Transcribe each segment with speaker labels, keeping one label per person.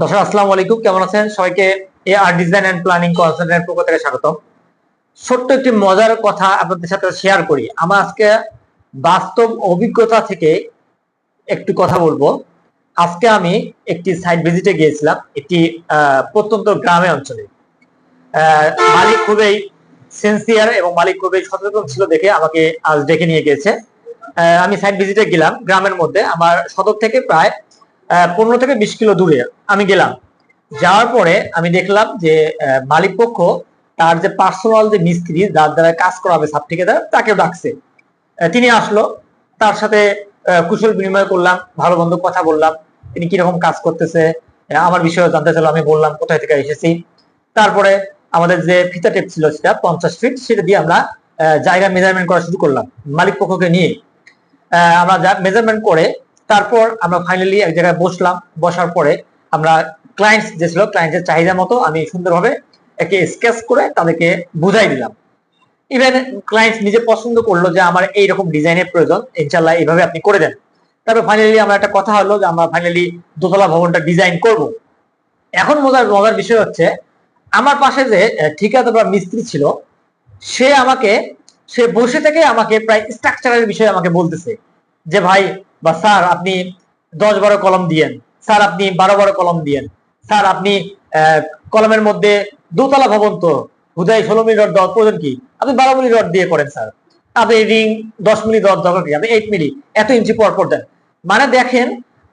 Speaker 1: দর্শক, আসসালামু আলাইকুম। কেমন আছেন? সবাইকে A R design and planning কনসালটেন্টের পক্ষ থেকে স্বাগতম। ছোট্ট একটি মজার কথা আপনাদের সাথে শেয়ার করি। আমার আজকে বাস্তব অভিজ্ঞতা থেকে একটু কথা বলব। আজকে আমি একটি সাইট ভিজিটে গিয়েছিলাম, একটি প্রত্যন্ত গ্রামে অঞ্চলে। মালিক খুবই সেন্সিয়ার এবং মালিক খুবই সচেতন ছিল দেখে আমাকে আজ ডেকে নিয়ে গিয়েছে। আমি সাইট ভিজিটে গেলাম গ্রামের মধ্যে। আমার সদর থেকে প্রায় পনেরো থেকে বিশ কিলো দূরে আমি গেলাম। যাওয়ার পরে আমি দেখলাম যে মালিক পক্ষ তার যে পার্সোনাল যে মিস্ত্রি, যার দ্বারা কাজ করাবে সাব ঠিকাদার তাকেও ডাকছে। তিনি আসলো, তার সাথে কুশল বিনিময় করলাম, ভালো বন্ধু কথা বললাম, তিনি কীরকম কাজ করতেছে আমার বিষয়ে জানতে চাইলো, আমি বললাম, কোথায় থেকে এসেছি? তারপরে আমাদের যে ফিতা টেপ ছিল সেটা পঞ্চাশ ফিট সেটা দিয়ে আমরা জায়গা মেজারমেন্ট করা শুরু করলাম মালিক পক্ষকে নিয়ে আমরা মেজারমেন্ট করে তারপর আমরা ফাইনালি এক জায়গায় বসলাম। বসার পরে আমরা ক্লায়েন্টস যে ছিল ক্লায়েন্টের চাহিদা মতো আমি সুন্দরভাবে একে স্কেচ করে তাদেরকে বুঝাই দিলাম। ইভেন ক্লায়েন্ট নিজে পছন্দ করল যে আমার এইরকম ডিজাইনের প্রয়োজন ইনশাল্লাহ এইভাবে আপনি করে দেন। তারপর ফাইনালি আমার একটা কথা হলো যে আমরা ফাইনালি দোতলা ভবনটা ডিজাইন করব। এখন মজার মজার বিষয় হচ্ছে, আমার পাশে যে ঠিকাদার বা মিস্ত্রি ছিল, সে আমাকে, সে বসে থেকে আমাকে প্রায় স্ট্রাকচারের বিষয়ে আমাকে বলতেছে যে, ভাই বা স্যার আপনি দশ বারো কলম দিয়েন, স্যার আপনি বারো বারো কলম দিয়েন, স্যার আপনি কলমের মধ্যে দোতলা ভবন তো, হুদাই ষোলো মিলি রড দেওয়ার প্রয়োজন কি? আপনি বারো মিলি রড দিয়ে করেন স্যার। আপনি রিং দশ মিলি রড দরকার কি? আপনি এইট মিলি, এত ইঞ্চি পর পর দেন। মানে দেখেন,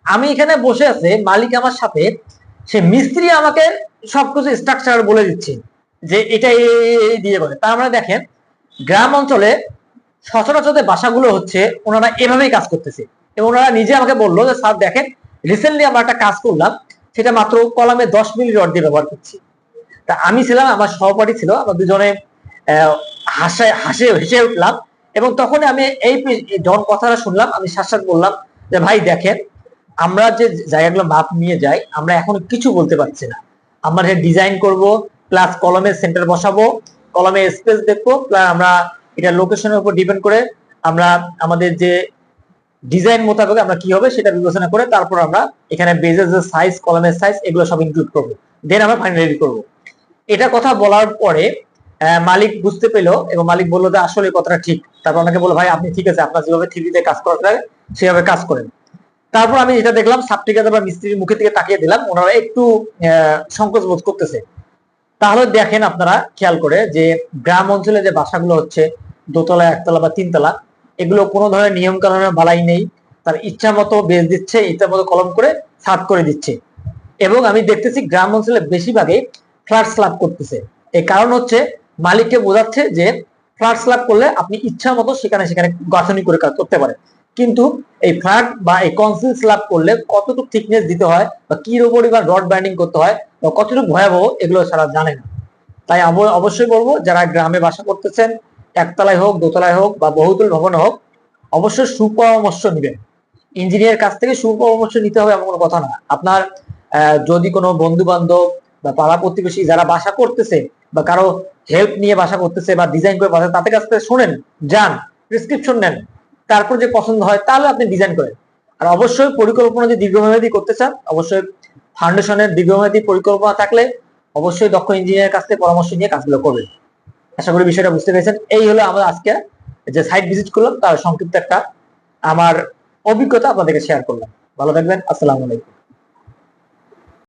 Speaker 1: আমি এখানে বসে আছে, মালিক আমার সাথে, সে মিস্ত্রি আমাকে সবকিছু স্ট্রাকচার বলে দিচ্ছে, যে এটা এই দিয়ে করে। তার মানে দেখেন, গ্রাম অঞ্চলে সচরাচর বাসাগুলো হচ্ছে, ওনারা এভাবেই কাজ করতেছে। এবং ওনারা নিজে আমাকে বলল যে, স্যার, দেখেন রিসেন্টলি আমরা একটা কাজ করলাম, সেটা মাত্র কলামে দশ মিলি রড দিয়ে ব্যবহার করছি। তা আমি ছিলাম, আমার সহপাঠী ছিল, আমরা দুজনে হাসে হাসে, হেসে উঠলাম এবং তখন আমি এই যখন কথাটা শুনলাম, আমি শাসাত বললাম যে, ভাই, দেখেন, আমরা যে জায়গাগুলো মাপ নিয়ে যাই, আমরা এখন কিছু বলতে পারছি না। আমরা ডিজাইন করব প্লাস কলমের সেন্টার বসাবো, কলমে স্পেস দেখব প্লাস আমরা এটা লোকেশনের উপর ডিপেন্ড করে আমরা আমাদের যে ডিজাইন মোতাবেক আমরা কি হবে সেটা বিবেচনা করে তারপর আমরা এখানে বেজের যে সাইজ কলমের সাইজ এগুলো সব ইনক্লুড করব। দেন আমরা ফাইনালি করব। এটা কথা বলার পরে মালিক বুঝতে পেল এবং মালিক বলল যে আসলে কথাটা ঠিক। তারপর আমাকে বলল, ভাই, আপনি ঠিক আছে, আপনার যেভাবে থ্রিডিতে কাজ করা লাগে সেভাবে কাজ করেন। তারপর আমি যেটা দেখলাম সাবটিকাদার বা মিস্ত্রির মুখের দিকে তাকিয়ে দিলাম, ওনারা একটু সংকোচ বোধ করতেছে। তাহলে দেখেন আপনারা খেয়াল করে যে গ্রাম অঞ্চলে যে বাসাগুলো হচ্ছে দোতলা একতলা বা তিনতলা এগুলো কোনো ধরনের নিয়ম কানুনের বালাই নেই। তার ইচ্ছা মতো বেচ দিচ্ছে, ইচ্ছা মতো কলম করে ছাদ করে দিচ্ছে। এবং আমি দেখতেছি গ্রাম অঞ্চলে বেশিরভাগই ফ্ল্যাট স্ল্যাব করতেছে। এই কারণ হচ্ছে, মালিককে বোঝাচ্ছে যে ফ্ল্যাট স্ল্যাব করলে আপনি ইচ্ছা মতো সেখানে সেখানে গাঁথনি করে কাজ করতে পারেন। কিন্তু এই ফ্ল্যাট বা এই কনসিল স্ল্যাব করলে কতটুকু থিকনেস দিতে হয় বা কি পরিমাণ রড ব্যান্ডিং করতে হয় বা কতটুকু ভয়াবহ, এগুলো সারা জানে না। তাই অবশ্যই বলব, যারা গ্রামে বাসা করতেছেন একতলায় হোক, দোতলায় হোক বা বহুতল ভবন হোক, অবশ্যই সুপরামর্শ নেবেন। ইঞ্জিনিয়ার কাছ থেকে সুপরামর্শ নিতে হবে এমন কোনো কথা না। আপনার যদি কোনো বন্ধু বান্ধব বা পাড়া প্রতিবেশী যারা বাসা করতেছে বা কারও হেল্প নিয়ে বাসা করতেছে বা ডিজাইন করে বাসা, তাদের কাছ থেকে শোনেন, যান প্রেসক্রিপশন নেন। তারপর যে পছন্দ হয়, তাহলে আপনি ডিজাইন করেন। আর অবশ্যই পরিকল্পনা যদি দীর্ঘমেয়াদী করতে চান, অবশ্যই ফাউন্ডেশনের দীর্ঘমেয়াদী পরিকল্পনা থাকলে অবশ্যই দক্ষ ইঞ্জিনিয়ারের কাছ থেকে পরামর্শ নিয়ে কাজগুলো করবেন। আশা করি বিষয়টা বুঝতে পেরেছেন। এই হলো আমরা আজকে যে সাইট ভিজিট করলাম, তার সংক্ষিপ্ত একটা আমার অভিজ্ঞতা আপনাদেরকে শেয়ার করলাম। ভালো থাকবেন, আসসালামু আলাইকুম।